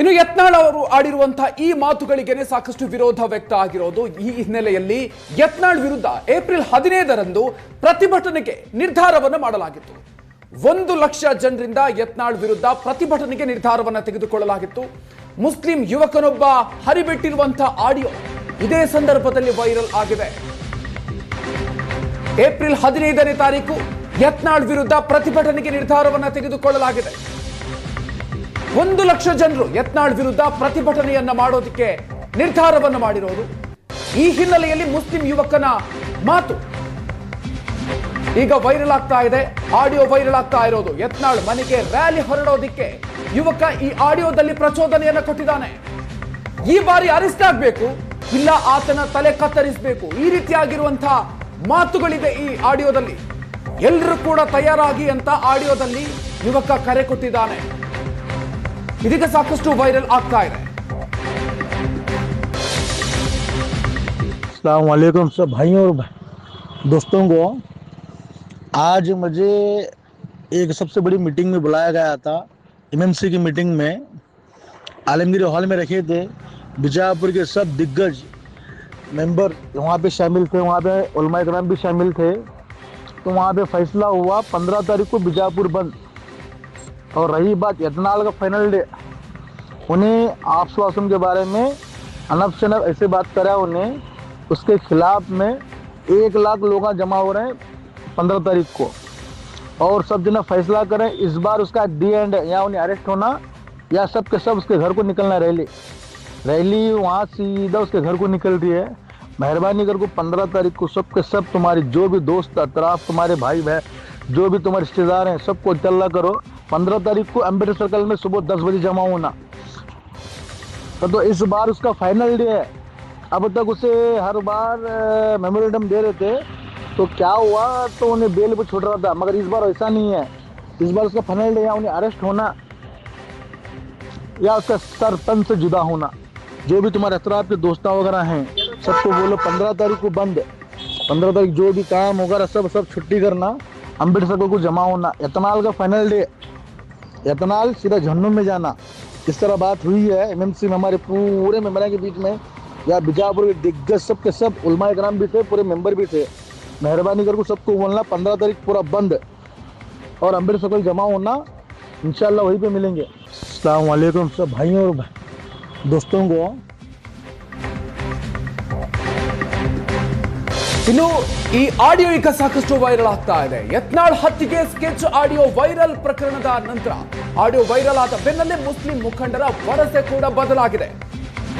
ಇನ್ನು ಯತ್ನಾಳ್ ಅವರು ಆಡಿರುವಂತಹ ಈ ಮಾತುಗಳಿಗೆನೆ ಸಾಕಷ್ಟು ವಿರೋಧ ವ್ಯಕ್ತ ಆಗಿರೋದು ಈ ಹಿನ್ನೆಲೆಯಲ್ಲಿ ಯತ್ನಾಳ್ ವಿರುದ್ಧ ಏಪ್ರಿಲ್ ಹದಿನೈದರಂದು ಪ್ರತಿಭಟನೆಗೆ ನಿರ್ಧಾರವನ್ನು ಮಾಡಲಾಗಿತ್ತು. ಒಂದು ಲಕ್ಷ ಜನರಿಂದ ಯತ್ನಾಳ್ ವಿರುದ್ಧ ಪ್ರತಿಭಟನೆಗೆ ನಿರ್ಧಾರವನ್ನು ತೆಗೆದುಕೊಳ್ಳಲಾಗಿತ್ತು. ಮುಸ್ಲಿಂ ಯುವಕನೊಬ್ಬ ಹರಿಬಿಟ್ಟಿರುವಂತಹ ಆಡಿಯೋ ಇದೇ ಸಂದರ್ಭದಲ್ಲಿ ವೈರಲ್ ಆಗಿದೆ. ಏಪ್ರಿಲ್ ಹದಿನೈದನೇ ತಾರೀಕು ಯತ್ನಾಳ್ ವಿರುದ್ಧ ಪ್ರತಿಭಟನೆಗೆ ನಿರ್ಧಾರವನ್ನು ತೆಗೆದುಕೊಳ್ಳಲಾಗಿದೆ. ಒಂದು ಲಕ್ಷ ಜನರು ಯತ್ನಾಳ್ ವಿರುದ್ಧ ಪ್ರತಿಭಟನೆಯನ್ನ ಮಾಡೋದಕ್ಕೆ ನಿರ್ಧಾರವನ್ನು ಮಾಡಿರೋದು. ಈ ಹಿನ್ನೆಲೆಯಲ್ಲಿ ಮುಸ್ಲಿಂ ಯುವಕನ ಮಾತು. ಈಗ ವೈರಲ್ ಆಗ್ತಾ ಇದೆ, ಆಡಿಯೋ ವೈರಲ್ ಆಗ್ತಾ ಇರೋದು. ಯತ್ನಾಳ್ ಮನೆಗೆ ರ್ಯಾಲಿ ಹೊರಡೋದಿಕ್ಕೆ ಯುವಕ ಈ ಆಡಿಯೋದಲ್ಲಿ ಪ್ರಚೋದನೆಯನ್ನ ಕೊಟ್ಟಿದ್ದಾನೆ. ಈ ಬಾರಿ ಅರೆಸ್ಟ್ ಆಗ್ಬೇಕು, ಇಲ್ಲ ಆತನ ತಲೆ ಕತ್ತರಿಸಬೇಕು. ಈ ರೀತಿಯಾಗಿರುವಂತಹ ಮಾತುಗಳಿದೆ ಈ ಆಡಿಯೋದಲ್ಲಿ. ಎಲ್ಲರೂ ಕೂಡ ತಯಾರಾಗಿ ಅಂತ ಆಡಿಯೋದಲ್ಲಿ ಯುವಕ ಕರೆ ಕೊಟ್ಟಿದ್ದಾನೆ. ಇದೀಗ ಸಾಕಷ್ಟು ವೈರಲ್ ಆಗ್ತಾ ಇದೆ वालेकुम सब भाइयों और भाई- दोस्तों को आज मुझे एक सबसे बड़ी मीटिंग में बुलाया गया था एमएमसी की मीटिंग में आलमगीर हॉल में रखे थे बीजापुर के सब दिग्गज मेंबर वहाँ पे शामिल थे वहाँ पे उलमा कराम भी शामिल थे तो वहाँ पे फैसला हुआ पंद्रह तारीख को बीजापुर बंद और रही बात यतनाल का फाइनल डे उन्हें आश्वासन के बारे में अनब शनब ऐसे बात करा उन्हें, उसके खिलाफ में एक लाख लोग जमा हो रहे हैं पंद्रह तारीख को। और सब जना फैसला करें, इस बार उसका डी एंड या उन्हें अरेस्ट होना या सब के सब उसके घर को निकलना रैली। रैली वहाँ सीधा उसके घर को निकल रही है। मेहरबानी करके पंद्रह तारीख को सब के सब, तुम्हारे जो भी दोस्त, अतराफ, तुम्हारे भाई बहन जो भी तुम्हारे रिश्तेदार हैं, सबको इतला करो। पंद्रह तारीख को अंबेडकर सर्कल में सुबह दस बजे जमा होना। तो, तो इस बार उसका फाइनल डे है। अब तक उसे हर बार मेमोरेंडम दे रहे थे। तो क्या हुआ तो उन्हें बेल पर छोड़ रहा था। मगर इस बार ऐसा नहीं है। इस बार उसका फाइनल डे या उन्हें अरेस्ट होना या उसका सर तन से जुदा होना। जो भी तुम्हारे अतराफ के दोस्ता वगैरह हैं सबको बोलो पंद्रह तारीख को बंद। पंद्रह तारीख जो भी काम वगैरह सब सब छुट्टी करना। अंबेडकर को जमा होना। यतनाल का फाइनल डे यतनाल सीधा जहन्नुम में जाना। इस तरह बात हुई है एमएमसी में हमारे पूरे मेंबर के बीच में। या बिजापुर के दिग्गज सब के सब, उलमा इकराम भी थे, पूरे मेंबर भी थे। मेहरबानी करके सबको बोलना, पंद्रह तारीख पूरा बंद। और अंबेडकर सकल जमा होना इन वहीं पे मिलेंगे। वालेकुम सब भाइयों और दोस्तों को ಇನ್ನು ಈ ಆಡಿಯೋ ಈಗ ಸಾಕಷ್ಟು ವೈರಲ್ ಆಗ್ತಾ ಇದೆ. ಯತ್ನಾಳ್ ಹತ್ತಿಗೆ ಸ್ಕೆಚ್ ಆಡಿಯೋ ವೈರಲ್ ಪ್ರಕರಣದ ನಂತರ ಆಡಿಯೋ ವೈರಲ್ ಆದ ಬೆನ್ನಲ್ಲೇ ಮುಸ್ಲಿಂ ಮುಖಂಡರ ವರಸೆ ಕೂಡ ಬದಲಾಗಿದೆ.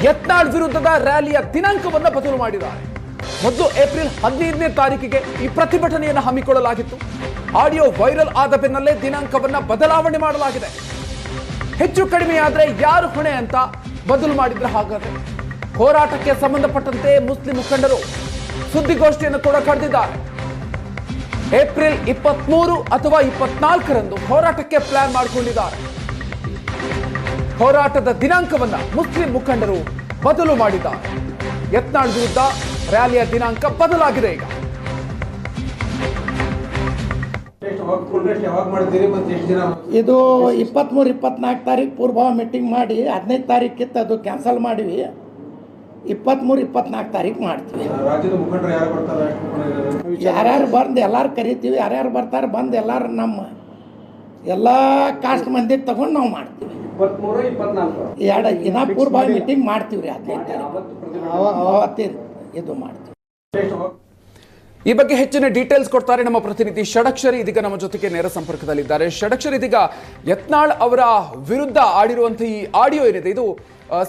ಯತ್ನಾಳ್ ವಿರುದ್ಧದ ರ್ಯಾಲಿಯ ದಿನಾಂಕವನ್ನು ಬದಲು ಮಾಡಿದ್ದಾರೆ. ಮೊದಲು ಏಪ್ರಿಲ್ ಹದಿನೈದನೇ ತಾರೀಕಿಗೆ ಈ ಪ್ರತಿಭಟನೆಯನ್ನು ಹಮ್ಮಿಕೊಳ್ಳಲಾಗಿತ್ತು. ಆಡಿಯೋ ವೈರಲ್ ಆದ ಬೆನ್ನಲ್ಲೇ ದಿನಾಂಕವನ್ನು ಬದಲಾವಣೆ ಮಾಡಲಾಗಿದೆ. ಹೆಚ್ಚು ಕಡಿಮೆ ಆದ್ರೆ ಯಾರು ಹೊಣೆ ಅಂತ ಬದಲು ಮಾಡಿದ್ರೆ ಹಾಗಾದ್ರೆ? ಹೋರಾಟಕ್ಕೆ ಸಂಬಂಧಪಟ್ಟಂತೆ ಮುಸ್ಲಿಂ ಮುಖಂಡರು ಸುದ್ದಿಗೋಷ್ಠಿಯನ್ನು ಕೂಡ ಕರೆದಿದ್ದಾರೆ ಏಪ್ರಿಲ್ ಇಪ್ಪತ್ಮೂರು ಅಥವಾ ಇಪ್ಪತ್ನಾಲ್ಕರಂದು ಹೋರಾಟಕ್ಕೆ ಪ್ಲಾನ್ ಮಾಡಿಕೊಂಡಿದ್ದಾರೆ. ಹೋರಾಟದ ದಿನಾಂಕವನ್ನ ಮುಸ್ಲಿಂ ಮುಖಂಡರು ಬದಲು ಮಾಡಿದ್ದಾರೆ. ಯತ್ನಾಳ್ ವಿರುದ್ಧ ರ್ಯಾಲಿಯ ದಿನಾಂಕ ಬದಲಾಗಿದೆ ಈಗ. ಇದು ಇಪ್ಪತ್ತ್ಮೂರು ಇಪ್ಪತ್ನಾಲ್ಕು ತಾರೀಕು ಪೂರ್ವ ಮೀಟಿಂಗ್ ಮಾಡಿ, ಹದಿನೈದು ತಾರೀಕಿತ್ತು ಅದು ಕ್ಯಾನ್ಸಲ್ ಮಾಡಿವಿ. ಇಪ್ಪತ್ತ್ಮೂರು ಇಪ್ಪತ್ನಾಲ್ಕು ತಾರೀಕು ಮಾಡ್ತೀವಿ. ರಾಜ್ಯದ ಮುಖಂಡರು ಯಾರು ಬರ್ತಾರೆ? ಎಷ್ಟು ಮುಖಂಡರು ಇದ್ದಾರೆ? ಯಾರ್ಯಾರು ಬಂದು ಎಲ್ಲರೂ ಕರಿತೀವಿ ಯಾರ್ಯಾರು ಬರ್ತಾರೆ ಬಂದು ಎಲ್ಲರೂ ನಮ್ಮ ಎಲ್ಲ ಕಾಸ್ಟ್ ಮಂದಿ ತಗೊಂಡು ನಾವು ಮಾಡ್ತೀವಿ. ಎರಡು ದಿನ ಪೂರ್ವ ಮೀಟಿಂಗ್ ಮಾಡ್ತೀವಿ ರೀ ಹದಿನೈದು ಅವತ್ತಿನ ಇದು ಮಾಡ್ತೀವಿ. ಈ ಬಗ್ಗೆ ಹೆಚ್ಚಿನ ಡೀಟೇಲ್ಸ್ ಕೊಡ್ತಾರೆ ನಮ್ಮ ಪ್ರತಿನಿಧಿ ಷಡಕ್ಷರಿ ಇದೀಗ ನಮ್ಮ ಜೊತೆಗೆ ನೇರ ಸಂಪರ್ಕದಲ್ಲಿದ್ದಾರೆ. ಷಡಕ್ಷರಿ ಇದೀಗ ಯತ್ನಾಳ್ ಅವರ ವಿರುದ್ಧ ಆಡಿರುವಂತಹ ಈ ಆಡಿಯೋ ಏನಿದೆ, ಇದು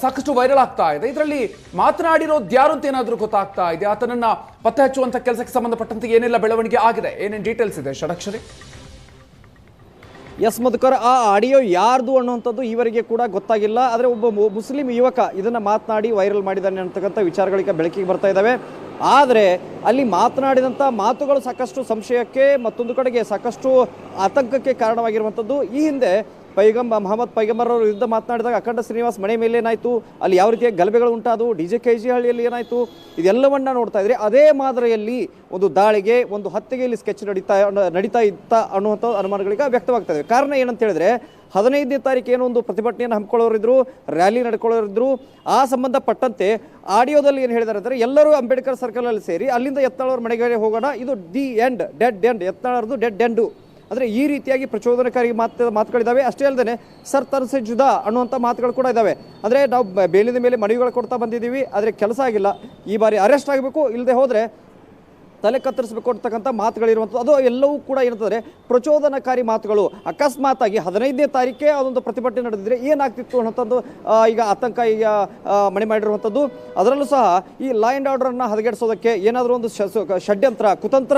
ಸಾಕಷ್ಟು ವೈರಲ್ ಆಗ್ತಾ ಇದೆ. ಇದರಲ್ಲಿ ಮಾತನಾಡಿರೋದು ಯಾರು ಅಂತ ಏನಾದರೂ ಗೊತ್ತಾಗ್ತಾ ಇದೆ? ಆತನನ್ನ ಪತ್ತೆ ಹಚ್ಚುವಂತ ಕೆಲಸಕ್ಕೆ ಸಂಬಂಧಪಟ್ಟಂತೆ ಏನೆಲ್ಲ ಬೆಳವಣಿಗೆ ಆಗಿದೆ? ಏನೇನು ಡೀಟೇಲ್ಸ್ ಇದೆ ಷಡಕ್ಷರಿ? ಎಸ್ ಮಧುಕರ್, ಆ ಆಡಿಯೋ ಯಾರ್ದು ಅನ್ನುವಂಥದ್ದು ಈವರೆಗೆ ಕೂಡ ಗೊತ್ತಾಗಿಲ್ಲ. ಆದರೆ ಒಬ್ಬ ಮುಸ್ಲಿಂ ಯುವಕ ಇದನ್ನು ಮಾತನಾಡಿ ವೈರಲ್ ಮಾಡಿದ್ದಾನೆ ಅಂತಕ್ಕಂಥ ವಿಚಾರಗಳಿಗೆ ಬೆಳಕಿಗೆ ಬರ್ತಾ ಇದ್ದಾವೆ ಆದರೆ ಅಲ್ಲಿ ಮಾತನಾಡಿದಂಥ ಮಾತುಗಳು ಸಾಕಷ್ಟು ಸಂಶಯಕ್ಕೆ ಮತ್ತೊಂದು ಕಡೆಗೆ ಸಾಕಷ್ಟು ಆತಂಕಕ್ಕೆ ಕಾರಣವಾಗಿರುವಂಥದ್ದು ಈ ಹಿಂದೆ ಪೈಗಂಬ, ಮಹಮ್ಮದ್ ಪೈಗಂಬರ್ ಅವರು ವಿರುದ್ಧ ಮಾತನಾಡಿದಾಗ ಅಖಂಡ ಶ್ರೀನಿವಾಸ್ ಮನೆ ಮೇಲೆ ಏನಾಯಿತು? ಅಲ್ಲಿ ಯಾವ ರೀತಿಯ ಗಲಭೆಗಳು ಉಂಟಾದವು? ಡಿ ಜೆ ಕೆ ಜಿ ಹಳ್ಳಿಯಲ್ಲಿ ಏನಾಯಿತು? ಇದೆಲ್ಲವನ್ನ ನೋಡ್ತಾ ಇದ್ರೆ ಅದೇ ಮಾದರಿಯಲ್ಲಿ ಒಂದು ದಾಳಿಗೆ, ಒಂದು ಹತ್ಯೆಗೆ ಇಲ್ಲಿ ಸ್ಕೆಚ್ ನಡೀತಾ ನಡೀತಾ ಇತ್ತ ಅನ್ನುವಂಥ ಅನುಮಾನಗಳಿಗೆ ವ್ಯಕ್ತವಾಗ್ತಾ ಇದೆ ಕಾರಣ ಏನಂತ ಹೇಳಿದ್ರೆ, ಹದಿನೈದನೇ ತಾರೀಕು ಏನೋ ಒಂದು ಪ್ರತಿಭಟನೆಯನ್ನು ಹಮ್ಮಿಕೊಳ್ಳೋರಿದ್ರು ರ್ಯಾಲಿ ನಡ್ಕೊಳ್ಳೋರಿದ್ರು ಆ ಸಂಬಂಧಪಟ್ಟಂತೆ ಆಡಿಯೋದಲ್ಲಿ ಏನು ಹೇಳಿದಾರೆ ಅಂದರೆ, ಎಲ್ಲರೂ ಅಂಬೇಡ್ಕರ್ ಸರ್ಕಲಲ್ಲಿ ಸೇರಿ ಅಲ್ಲಿಂದ ಎತ್ತಾಳವ್ರ ಮನೆಗೆ ಹೋಗೋಣ. ಇದು ದಿ ಎಂಡ್ ಡೆಡ್ ಎಂಡ್ ಯತ್ನಾಳರದು ಡೆಡ್ ಎಂಡು ಅಂದರೆ ಈ ರೀತಿಯಾಗಿ ಪ್ರಚೋದನಕಾರಿ ಮಾತು ಮಾತುಗಳಿದ್ದಾವೆ ಅಷ್ಟೇ ಅಲ್ಲದೆ ಸರ್ ತರ್ಸೆ ಜುದಾ ಅನ್ನುವಂಥ ಮಾತುಗಳು ಕೂಡ ಇದ್ದಾವೆ ಅಂದರೆ ನಾವು ಬೇಲಿನ ಮೇಲೆ ಮನವಿಗಳು ಕೊಡ್ತಾ ಬಂದಿದ್ದೀವಿ. ಆದರೆ ಕೆಲಸ ಆಗಿಲ್ಲ. ಈ ಬಾರಿ ಅರೆಸ್ಟ್ ಆಗಬೇಕು. ಇಲ್ಲದೆ ಹೋದರೆ ತಲೆ ಕತ್ತರಿಸಬೇಕು ಅಂತಕ್ಕಂಥ ಮಾತುಗಳಿರುವಂಥದ್ದು, ಅದು ಎಲ್ಲವೂ ಕೂಡ ಏನಂತಂದರೆ ಪ್ರಚೋದನಕಾರಿ ಮಾತುಗಳು. ಅಕಸ್ಮಾತಾಗಿ ಹದಿನೈದನೇ ತಾರೀಕೆ ಅದೊಂದು ಪ್ರತಿಭಟನೆ ನಡೆದಿದ್ರೆ ಏನಾಗ್ತಿತ್ತು ಅನ್ನೋಂಥದ್ದು ಈಗ ಆತಂಕ ಈಗ ಮಣೆ ಮಾಡಿರುವಂಥದ್ದು. ಅದರಲ್ಲೂ ಸಹ ಈ ಲಾ ಆ್ಯಂಡ್ ಆರ್ಡರನ್ನು ಹದಗೆಡಿಸೋದಕ್ಕೆ ಏನಾದರೂ ಒಂದು ಷಡ್ಯಂತ್ರ, ಕುತಂತ್ರ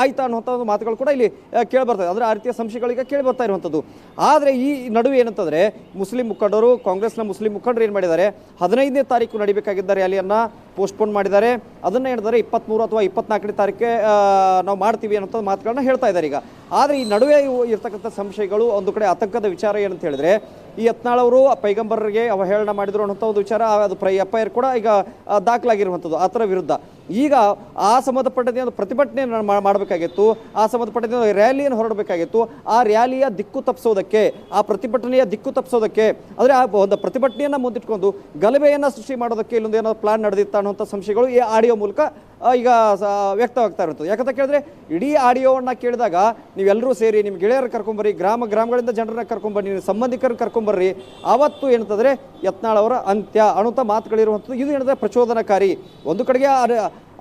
ಆಯ್ತಾ ಅನ್ನುವಂಥ ಒಂದು ಮಾತುಗಳು ಕೂಡ ಇಲ್ಲಿ ಕೇಳಿಬರ್ತದೆ. ಅಂದರೆ ಆ ರೀತಿಯ ಸಂಶಯಗಳಿಗೆ ಕೇಳಿ ಬರ್ತಾ ಇರುವಂಥದ್ದು. ಆದರೆ ಈ ನಡುವೆ ಏನಂತಂದರೆ ಮುಸ್ಲಿಂ ಮುಖಂಡರು, ಕಾಂಗ್ರೆಸ್ನ ಮುಸ್ಲಿಂ ಮುಖಂಡರು ಏನು ಮಾಡಿದ್ದಾರೆ? ಹದಿನೈದನೇ ತಾರೀಕು ನಡಿಬೇಕಾಗಿದ್ದ ರ್ಯಾಲಿಯನ್ನು ಪೋಸ್ಟ್ಪೋನ್ ಮಾಡಿದ್ದಾರೆ. ಅದನ್ನು ಏನಂದರೆ ಇಪ್ಪತ್ತ್ಮೂರು ಅಥವಾ ಇಪ್ಪತ್ನಾಲ್ಕನೇ ತಾರೀಕೆ ನಾವು ಮಾಡ್ತೀವಿ ಅನ್ನೋಂಥ ಮಾತುಗಳನ್ನ ಹೇಳ್ತಾ ಇದ್ದಾರೆ ಈಗ. ಆದರೆ ಈ ನಡುವೆ ಇರ್ತಕ್ಕಂಥ ಸಂಶಯಗಳು, ಒಂದು ಕಡೆ ಆತಂಕದ ವಿಚಾರ ಏನಂತ ಹೇಳಿದ್ರೆ ಈ ಯತ್ನಾಳ್ ಅವರು ಪೈಗಂಬರ್ಗೆ ಅವಹೇಳನ ಮಾಡಿದ್ರು ಅನ್ನೋಂಥ ಒಂದು ವಿಚಾರ, ಅದು ಪ್ರೈ ಎಫ್ ಕೂಡ ಈಗ ದಾಖಲಾಗಿರುವಂಥದ್ದು ಆತರ ವಿರುದ್ಧ. ಈಗ ಆ ಸಂಬಂಧಪಟ್ಟಂತೆ ಒಂದು ಪ್ರತಿಭಟನೆ ಮಾಡಬೇಕಾಗಿತ್ತು, ಆ ಸಂಬಂಧಪಟ್ಟಂತೆ ರ್ಯಾಲಿಯನ್ನು ಹೊರಡಬೇಕಾಗಿತ್ತು, ಆ ರ್ಯಾಲಿಯ ದಿಕ್ಕು ತಪ್ಪಿಸೋದಕ್ಕೆ ಆ ಪ್ರತಿಭಟನೆಯ ದಿಕ್ಕು ತಪ್ಪಿಸೋದಕ್ಕೆ ಅಂದರೆ ಆ ಒಂದು ಪ್ರತಿಭಟನೆಯನ್ನು ಮುಂದಿಟ್ಕೊಂಡು ಗಲಭೆಯನ್ನು ಸೃಷ್ಟಿ ಮಾಡೋದಕ್ಕೆ ಇಲ್ಲೊಂದು ಏನೋ ಪ್ಲಾನ್ ನಡೆದಿತ್ತ ಅನ್ನುವಂಥ ಸಂಶಯಗಳು ಈ ಆಡಿಯೋ ಮೂಲಕ ಈಗ ವ್ಯಕ್ತವಾಗ್ತಾ ಇರ್ತದೆ ಯಾಕಂತ ಕೇಳಿದ್ರೆ, ಇಡೀ ಆಡಿಯೋವನ್ನು ಕೇಳಿದಾಗ ನೀವೆಲ್ಲರೂ ಸೇರಿ ನಿಮ್ಮ ಗೆಳೆಯರು ಕರ್ಕೊಂಬರಿ ಗ್ರಾಮ, ಗ್ರಾಮಗಳಿಂದ ಜನರನ್ನ ಕರ್ಕೊಂಬನ್ನಿ ಸಂಬಂಧಿಕರನ್ನು ಸಂಬಂಧಿಕರನ್ನ ಕರ್ಕೊಂಬರ್ರಿ ಆವತ್ತು ಏನಂತಂದರೆ ಯತ್ನಾಳ್ ಅವರ ಅಂತ್ಯ ಅನ್ನುವಂಥ ಮಾತುಗಳಿರುವಂಥದ್ದು. ಇದು ಏನಂದರೆ ಪ್ರಚೋದನಕಾರಿ. ಒಂದು ಕಡೆಗೆ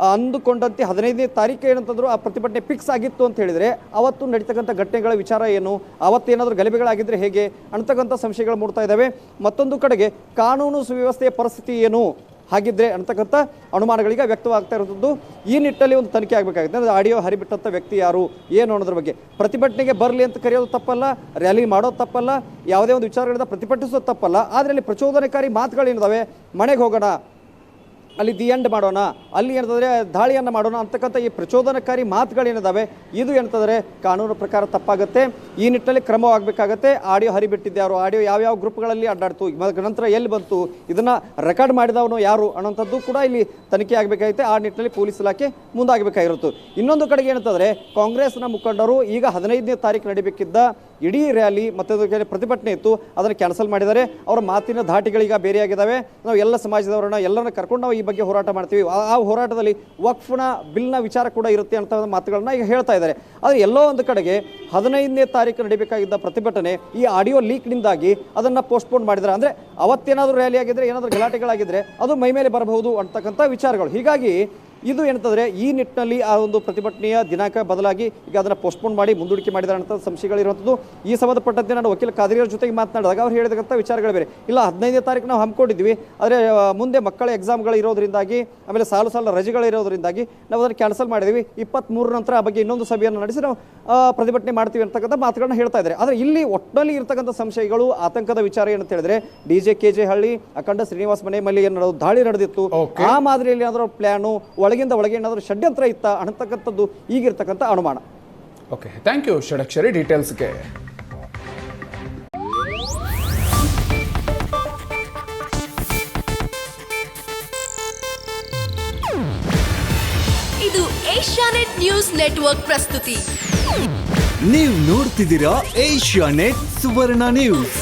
ಅಂದುಕೊಂಡಂತೆ ಹದಿನೈದನೇ ತಾರೀಕು ಏನಂತಂದ್ರು ಆ ಪ್ರತಿಭಟನೆ ಫಿಕ್ಸ್ ಆಗಿತ್ತು ಅಂತ ಹೇಳಿದರೆ ಅವತ್ತು ನಡೀತಕ್ಕಂಥ ಘಟನೆಗಳ ವಿಚಾರ ಏನು? ಅವತ್ತು ಏನಾದರೂ ಗಲಭೆಗಳಾಗಿದ್ದರೆ ಹೇಗೆ? ಅಂತಕ್ಕಂಥ ಸಂಶಯಗಳು ಮೂಡ್ತಾ ಇದ್ದಾವೆ. ಮತ್ತೊಂದು ಕಡೆಗೆ ಕಾನೂನು ಸುವ್ಯವಸ್ಥೆಯ ಪರಿಸ್ಥಿತಿ ಏನು? ಹಾಗಿದ್ರೆ ಅಂತಕ್ಕಂಥ ಅನುಮಾನಗಳಿಗೆ ವ್ಯಕ್ತವಾಗ್ತಾ ಇರುವಂಥದ್ದು ಈ ನಿಟ್ಟಲ್ಲಿ ಒಂದು ತನಿಖೆ ಆಗಬೇಕಾಗುತ್ತೆ. ಅಂದರೆ ಆಡಿಯೋ ಹರಿಬಿಟ್ಟಂಥ ವ್ಯಕ್ತಿ ಯಾರು, ಏನು ಅನ್ನೋದ್ರ ಬಗ್ಗೆ. ಪ್ರತಿಭಟನೆಗೆ ಬರಲಿ ಅಂತ ಕರೆಯೋದು ತಪ್ಪಲ್ಲ, ರ್ಯಾಲಿ ಮಾಡೋದು ತಪ್ಪಲ್ಲ, ಯಾವುದೇ ಒಂದು ವಿಚಾರಗಳಿಂದ ಪ್ರತಿಭಟಿಸೋದು ತಪ್ಪಲ್ಲ. ಆದರೆ ಅಲ್ಲಿ ಪ್ರಚೋದನಕಾರಿ ಮಾತುಗಳೇನಿದಾವೆ? ಮನೆಗೆ ಹೋಗೋಣ ಅಲ್ಲಿ ದಿ ಎಂಡ್ ಮಾಡೋಣ, ಅಲ್ಲಿ ಏನಂತಂದರೆ ದಾಳಿಯನ್ನು ಮಾಡೋಣ ಅಂತಕ್ಕಂಥ ಈ ಪ್ರಚೋದನಕಾರಿ ಮಾತುಗಳೇನಿದ್ದಾವೆ ಇದು ಏನಂತಂದರೆ ಕಾನೂನು ಪ್ರಕಾರ ತಪ್ಪಾಗುತ್ತೆ, ಈ ನಿಟ್ಟಿನಲ್ಲಿ ಕ್ರಮವಾಗಬೇಕಾಗತ್ತೆ ಆಡಿಯೋ ಹರಿಬಿಟ್ಟಿದ್ದೆ ಆಡಿಯೋ ಯಾವ್ಯಾವ ಗ್ರೂಪ್ಗಳಲ್ಲಿ ಅಡ್ಡಾಡ್ತು ನಂತರ ಎಲ್ಲಿ ಬಂತು, ಇದನ್ನು ರೆಕಾರ್ಡ್ ಮಾಡಿದವನು ಯಾರು ಅನ್ನೋಂಥದ್ದು ಕೂಡ ಇಲ್ಲಿ ತನಿಖೆ ಆಗಬೇಕಾಗುತ್ತೆ, ಆ ನಿಟ್ಟಿನಲ್ಲಿ ಪೊಲೀಸ್ ಇಲಾಖೆ ಮುಂದಾಗಬೇಕಾಗಿರುತ್ತೆ. ಇನ್ನೊಂದು ಕಡೆಗೆ ಏನಂತಂದರೆ ಕಾಂಗ್ರೆಸ್ನ ಮುಖಂಡರು ಈಗ ಹದಿನೈದನೇ ತಾರೀಕು ನಡಿಬೇಕಿದ್ದ ಇಡೀ ರ್ಯಾಲಿ ಮತ್ತು ಪ್ರತಿಭಟನೆ ಇತ್ತು, ಅದನ್ನು ಕ್ಯಾನ್ಸಲ್ ಮಾಡಿದ್ದಾರೆ, ಅವರ ಮಾತಿನ ಧಾಟಿಗಳೀಗ ಬೇರೆಯಾಗಿದ್ದಾವೆ ನಾವು ಎಲ್ಲ ಸಮಾಜದವರನ್ನ ಎಲ್ಲರನ್ನ ಕರ್ಕೊಂಡು ನಾವು ಈ ಬಗ್ಗೆ ಹೋರಾಟ ಮಾಡ್ತೀವಿ. ಆ ಹೋರಾಟದಲ್ಲಿ ವಕ್ಫ್ನ, ಬಿಲ್ನ ವಿಚಾರ ಕೂಡ ಇರುತ್ತೆ ಅಂತ ಮಾತುಗಳನ್ನ ಈಗ ಹೇಳ್ತಾ ಇದ್ದಾರೆ. ಆದರೆ ಎಲ್ಲೋ ಒಂದು ಕಡೆಗೆ ಹದಿನೈದನೇ ತಾರೀಕು ನಡಿಬೇಕಾಗಿದ್ದ ಪ್ರತಿಭಟನೆ ಈ ಆಡಿಯೋ ಲೀಕ್ನಿಂದಾಗಿ ಅದನ್ನು ಪೋಸ್ಟ್ಪೋನ್ ಮಾಡಿದ್ದಾರೆ. ಅಂದರೆ ಅವತ್ತೇನಾದರೂ ರ್ಯಾಲಿ ಆಗಿದ್ರೆ, ಏನಾದರೂ ಗಲಾಟೆಗಳಾಗಿದ್ರೆ ಅದು ಮೈ ಮೇಲೆ ಬರಬಹುದು ಅಂತಕ್ಕಂಥ ವಿಚಾರಗಳು. ಹೀಗಾಗಿ ಇದು ಏನಂತಂದರೆ ಈ ನಿಟ್ಟಿನಲ್ಲಿ ಆ ಒಂದು ಪ್ರತಿಭಟನೆಯ ದಿನಾಂಕ ಬದಲಾಗಿ ಈಗ ಅದನ್ನು ಪೋಸ್ಟ್ಪೋನ್ ಮಾಡಿ ಮುಂದೂಡಿಕೆ ಮಾಡಿದ್ದಾರೆ ಅಂತ ಸಂಶಯಗಳಿರುವಂಥದ್ದು. ಈ ಸಂಬಂಧಪಟ್ಟಂತೆ ನಾನು ವಕೀಲ ಕಾದಿರಿಯವ್ರ ಜೊತೆಗೆ ಮಾತನಾಡಿದಾಗ ಅವ್ರು ಹೇಳಿದಂಥ ವಿಚಾರಗಳು ಬೇರೆ. ಇಲ್ಲ ಹದಿನೈದನೇ ತಾರೀಕು ನಾವು ಹಮ್ಮಿಕೊಂಡಿದ್ವಿ ಆದರೆ ಮುಂದೆ ಮಕ್ಕಳ ಎಕ್ಸಾಮ್ಗಳು ಇರೋದ್ರಿಂದಾಗಿ ಆಮೇಲೆ ಸಾಲು ಸಾಲು ರಜೆಗಳು ಇರೋದ್ರಿಂದಾಗಿ ನಾವು ಅದನ್ನು ಕ್ಯಾನ್ಸಲ್ ಮಾಡಿದ್ವಿ ಇಪ್ಪತ್ತ್ಮೂರು ನಂತರ ಆ ಬಗ್ಗೆ ಇನ್ನೊಂದು ಸಭೆಯನ್ನು ನಡೆಸಿ ನಾವು ಪ್ರತಿಭಟನೆ ಮಾಡ್ತೀವಿ ಅಂತಕ್ಕಂಥ ಮಾತುಗಳನ್ನ ಹೇಳ್ತಾ ಇದ್ದಾರೆ. ಆದರೆ ಇಲ್ಲಿ ಒಟ್ಟಿನಲ್ಲಿ ಇರ್ತಕ್ಕಂಥ ಸಂಶಯಗಳು ಆತಂಕದ ವಿಚಾರ ಏನಂತ ಹೇಳಿದ್ರೆ ಡಿ ಜೆ ಕೆ ಜೆ ಹಳ್ಳಿ ಅಖಂಡ ಶ್ರೀನಿವಾಸ್ ಮನೆ ಮೇಲೆ ಏನು ದಾಳಿ ನಡೆದಿತ್ತು. ಆ ಮಾದರಿಯಲ್ಲಿ ಏನಾದರೂ ಪ್ಲಾನು ಒಳಗಿಂದ ಒಳಗೆ ಏನಾದರೂ ಷಡ್ಯಂತ್ರ ಇತ್ತ ಅನ್ನತಕ್ಕಂಥದ್ದು ಈಗಿರ್ತಕ್ಕಂಥ ಅನುಮಾನ. ಓಕೆ ಥ್ಯಾಂಕ್ ಯು ಷಡಕ್ಷರಿ ಡೀಟೇಲ್ಸ್ಗೆ ಇದು ಏಷ್ಯಾನೆಟ್ ನ್ಯೂಸ್ ನೆಟ್ವರ್ಕ್ ಪ್ರಸ್ತುತಿ. ನೀವು ನೋಡ್ತಿದ್ದೀರಾ ಏಷ್ಯಾ ನೆಟ್ ಸುವರ್ಣ ನ್ಯೂಸ್